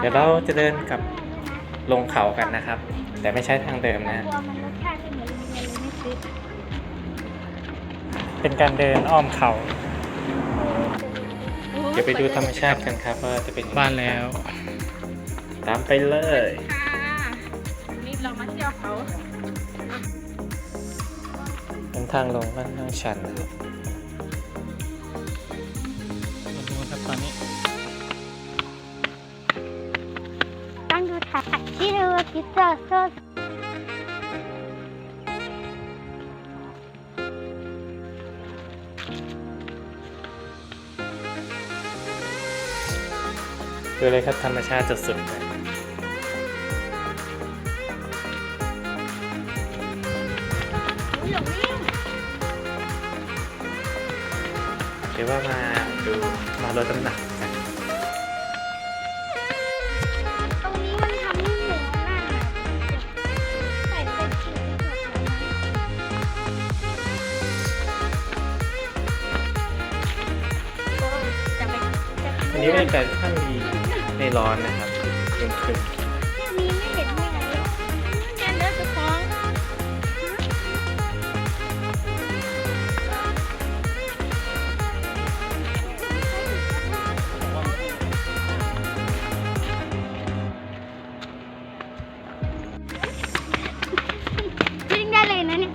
เดี๋ยวเราจะเดินกลับลงเขากันนะครับ แต่ไม่ใช่ทางเดิมนะกลัวมันรสชาติจะเหมือนโรงเรียนเลยไม่ซื้อเป็นการเดินอ้อมเขา เดี๋ยวไปดูธรรมชาติกันครับว่าจะเป็นยังไงบ้านแล้ว ตามไปเลยค่ะนี่เรามาเที่ยวเขาเป็นทางลงค่อนข้างชันนะครับ ตั้งดูถ่ายที่เรียกว่าพิซซ่าซอสดูเลยครับธรรมชาติสุดๆเลยเดี๋ยวว่ามาดูมาลดน้ำหนักกัน อันนี้บรรยากาศค่อนข้างดีในร้อนนะครับครึมแค่นี้ไม่เห็นมีอะไรเลยแกเนื้อจะฟ้องวิ่งได้เลยนะเนี่ย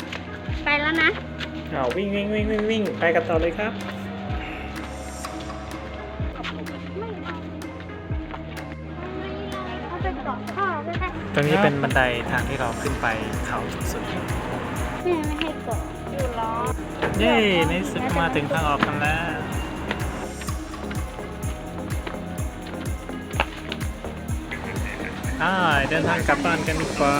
ไปแล้วนะๆเอาวิ่งวิ่งวิ่งวิ่งวิ่งไปกันต่อเลยครับ ตรงนี้เป็นบันไดทางที่เราขึ้นไปเขาสุดแม่ไม่ให้เกาะอยู่ล้อเย้ในที่สุดมาถึงทางออกกันแล้ว อ่าเดินทางกลับบ้านกันดีกว่า